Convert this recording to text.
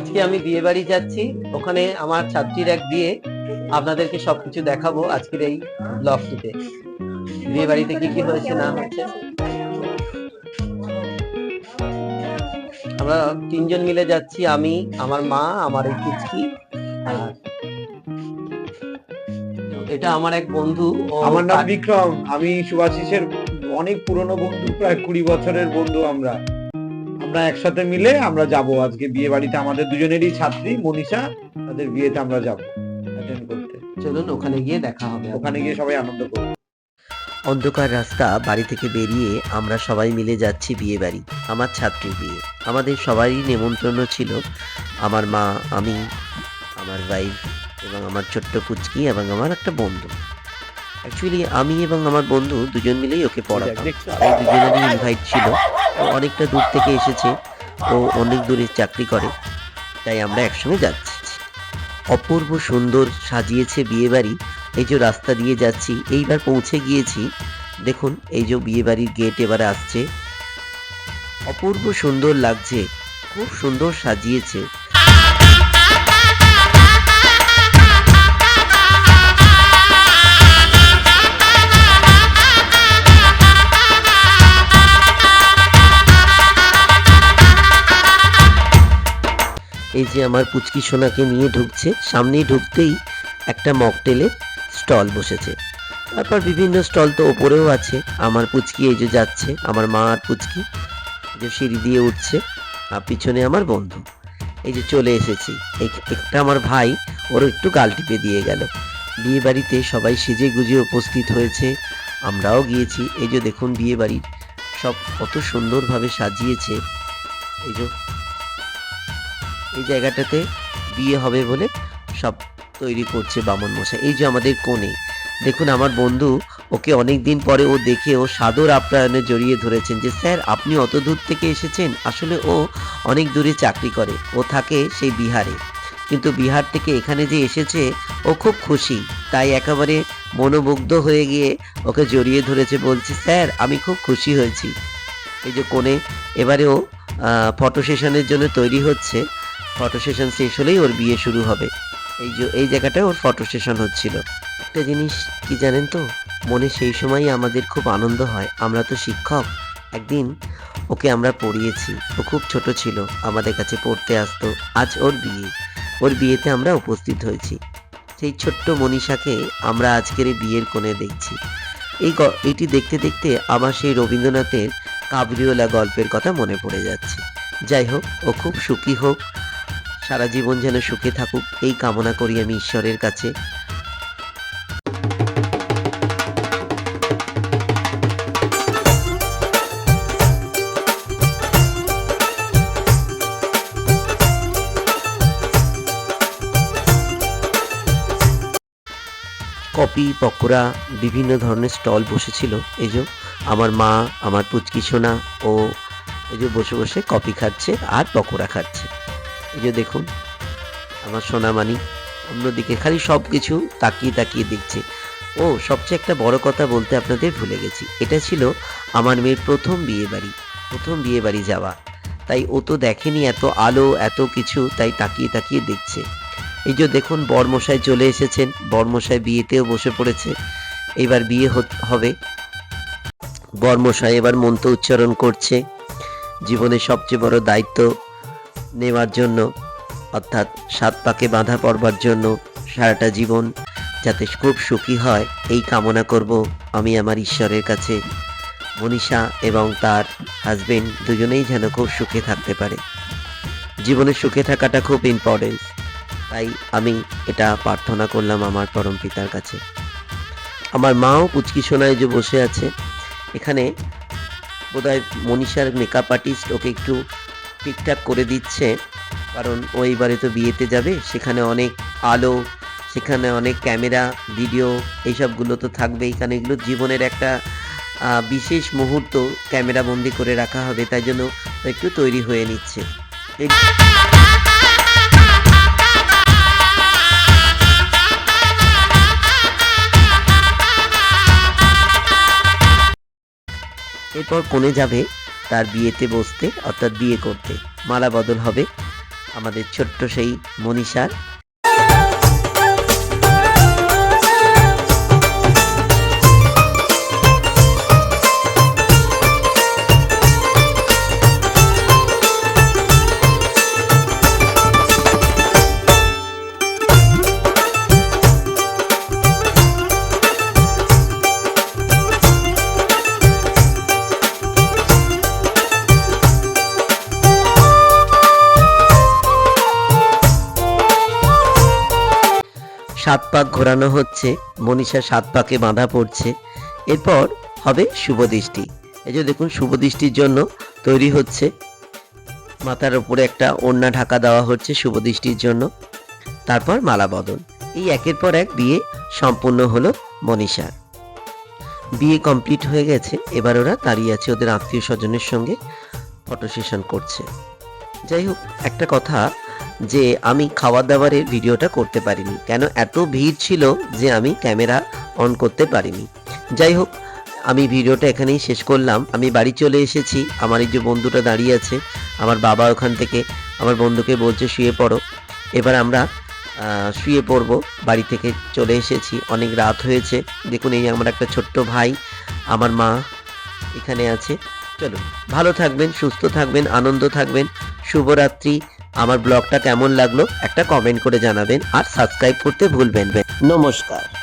আজকে আমি বিয়ে বাড়ি যাচ্ছি। ওখানে আমার ছাত্রীর এক বিয়ে। আপনাদেরকে সবকিছু দেখাবো আজকের এই ব্লগটিতে। বিয়ে বাড়িতে কি কি হয়েছে না হয়েছে? আমরা তিনজন মিলে যাচ্ছি আমি আমার মা আমার এই কুচকি। আর এটা আমার এক বন্ধু আমার নাম বিক্রম। আমি সুভাষিসের অনেক পুরনো বন্ধু প্রায় কুড়ি বছরের বন্ধু আমরা। আমরা একসাথে মিলে আমরা যাব আজকে। বিয়ে বাড়িতে আমাদের দুজনেরই ছাত্রী মনীষা তাদের বিয়েতে আমরা যাব অ্যাটেন্ড করতে। চলুন ওখানে গিয়ে দেখা হবে। ওখানে গিয়ে সবাই আনন্দ করব অন্ধকার রাস্তা বাড়ি থেকে বেরিয়ে আমরা সবাই মিলে যাচ্ছি বিয়ে বাড়ি আমার ছাত্রীর বিয়ে। আমাদের সবারই নেমন্ত্রণ ছিল আমার মা আমি আমার ওয়াইফ এবং আমার ছোট্ট কুচকি এবং আমার একটা বন্ধু। অ্যাকচুয়ালি আমি এবং আমার বন্ধু দুজন মিলেই ওকে পড়াতাম। তাই দুজনেরই ইনভাইট ছিল। অনেকটা দূর থেকে এসেছে ও অনেক দূরে চাকরি করে, তাই আমরা একসঙ্গে যাচ্ছি। অপূর্ব সুন্দর সাজিয়েছে বিয়েবাড়ি, এই যে রাস্তা দিয়ে যাচ্ছি, এইবার পৌঁছে গিয়েছি। দেখুন, এই যে বিয়েবাড়ির গেট এবার আসছে। অপূর্ব সুন্দর লাগছে, খুব সুন্দর সাজিয়েছে। এই যে আমার পুচকি সোনাকে নিয়ে ঢুকছে, সামনেই ঢুকতেই একটা মকটেলের স্টল বসেছে। তারপর বিভিন্ন স্টল তো ওপরেও আছে। আমার পুচকি এই যে যাচ্ছে, আমার মা আর পুচকি যে সিঁড়ি দিয়ে উঠছে, আর পিছনে আমার বন্ধু। এই যে চলে এসেছি। একটা আমার ভাই ওর একটু গাল টিপে দিয়ে গেল। বিয়ে বাড়িতে সবাই সেজে গুজে উপস্থিত হয়েছে। আমরাও গিয়েছি। এই যে দেখুন বিয়ে বাড়ির সব কত সুন্দরভাবে সাজিয়েছে। এই যে এই জায়গাটাতে বিয়ে হবে বলে সব তৈরি করছে বামন মশাই। এই যে আমাদের কোণে। দেখুন আমার বন্ধু, ওকে অনেক দিন পরে ও দেখে ও সাদর আপ্যায়নে জড়িয়ে ধরেছেন যে, স্যার, আপনি অত দূর থেকে এসেছেন? আসলে ও অনেক দূরে চাকরি করে। ও থাকে সেই বিহারে। কিন্তু বিহার থেকে এখানে যে এসেছে, ও খুব খুশি। তাই একেবারে মনোমুগ্ধ হয়ে গিয়ে ওকে জড়িয়ে ধরেছে বলছে, স্যার, আমি খুব খুশি হয়েছি। এই যে কোণে এবারে ও ফটো সেশনের জন্য তৈরি হচ্ছে। ফটো সেশন শেষ হলেই ওর বিয়ে শুরু হবে। এই যে, এই জায়গাটায় ওর ফটো সেশন হচ্ছিল। একটা জিনিস কি জানেন তো? মনে সেই সময়ই আমাদের খুব আনন্দ হয়। আমরা তো শিক্ষক। একদিন ওকে আমরা পড়িয়েছি। ও খুব ছোট ছিল। আমাদের কাছে পড়তে আসতো। আজ ওর বিয়ে। ওর বিয়েতে আমরা উপস্থিত হয়েছি। সেই ছোট্ট মনীষাকে আমরা আজকের এই বিয়ের কোণে দেখছি। এই এটি দেখতে দেখতে আমার সেই রবীন্দ্রনাথের কাবরিওলা গল্পের কথা মনে পড়ে যাচ্ছে। যাই হোক, ও খুব সুখী হোক। সারা জীবন যেন সুখে থাকুক, এই কামনা করি আমি ঈশ্বরের কাছে। কপি, পকোড়া, বিভিন্ন ধরনের স্টল বসেছিল। এই যে আমার মা, আমার পুচকি সোনা ও এই যে বসে বসে কপি খাচ্ছে আর পকোড়া খাচ্ছে। এই যে দেখুন, আমার সোনামানি অন্যদিকে খালি সব কিছু তাকিয়ে তাকিয়ে দেখছে। ও, সবচেয়ে একটা বড় কথা বলতে আপনাদের ভুলে গেছি। এটা ছিল আমার মেয়ের প্রথম বিয়ে বাড়ি প্রথম বিয়ে বাড়ি যাওয়া। তাই ও তো দেখেনি এত আলো, এত কিছু, তাই তাকিয়ে তাকিয়ে দেখছে। এই যে দেখুন, বরমশাই চলে এসেছেন। বরমশাই বিয়েতেও বসে পড়েছে। এবার বিয়ে হবে। বরমশাই এবার মন্ত্র উচ্চারণ করছে। জীবনের সবচেয়ে বড় দায়িত্ব নেওয়ার জন্য, অর্থাৎ সাত পাকে বাঁধা পড়বার জন্য সারাটা জীবন যাতে খুব সুখী হয়, এই কামনা করব আমি আমার ঈশ্বরের কাছে। মনীষা এবং তার হাজবেন্ড দুজনেই যেন খুব সুখে থাকতে পারে। জীবনে সুখে থাকাটা খুব ইম্পর্টেন্ট তাই আমি এটা প্রার্থনা করলাম আমার পরম পিতার কাছে। আমার মাও পুচকি সোনায় যে বসে আছে, এখানে বোধহয় মনীষার মেকআপ আর্টিস্ট ওকে একটু ঠিকঠাক করে দিচ্ছে, কারণ ও এবারে তো বিয়েতে যাবে, সেখানে অনেক আলো, সেখানে অনেক ক্যামেরা, ভিডিও, এইসবগুলো তো থাকবেই, কারণ এগুলো জীবনের একটা বিশেষ মুহূর্ত ক্যামেরা বন্দি করে রাখা হবে, তাই জন্য একটু তৈরি হয়ে নিচ্ছে। এরপর কোণে যাবে তার বিয়েতে বসতে অর্থাৎ বিয়ে করতে মালা বদল হবে। আমাদের ছোট্ট সেই মনীষার সাত পাক ঘোরানো হচ্ছে, মনীষা সাত পাকে বাঁধা পড়ছে। এরপর হবে শুভ দৃষ্টি। এই যে দেখুন, শুভ দৃষ্টির জন্য তৈরি হচ্ছে। মাথার উপরে একটা ওড়না ঢাকা দেওয়া হচ্ছে শুভ দৃষ্টির জন্য। তারপর মালা বদল এই একের পর এক বিয়ে সম্পূর্ণ হলো মনীষার। বিয়ে কমপ্লিট হয়ে গেছে, এবার ওরা দাঁড়িয়ে আছে ওদের আত্মীয় স্বজনের সঙ্গে ফটো সেশন করছে। যাই হোক, একটা কথা যে আমি খাওয়া দাওয়ারের ভিডিওটা করতে পারিনি। কেন? এত ভিড় ছিল যে আমি ক্যামেরা অন করতে পারিনি। যাই হোক, আমি ভিডিওটা এখানেই শেষ করলাম। আমি বাড়ি চলে এসেছি। আমার এই যে বন্ধুটা দাঁড়িয়ে আছে, আমার বাবা ওখান থেকে আমার বন্ধুকে বলছে, শুয়ে পড়ো। এবার আমরা শুয়ে পড়ব। বাড়ি থেকে চলে এসেছি। অনেক রাত হয়েছে। দেখুন, এই আমার একটা ছোট্ট ভাই, আমার মা এখানে আছে। চলুন, ভালো থাকবেন, সুস্থ থাকবেন, আনন্দ থাকবেন। শুভরাত্রি। আমার ব্লগটা কেমন লাগল একটা কমেন্ট করে জানাবেন আর সাবস্ক্রাইব করতে ভুলবেন। নমস্কার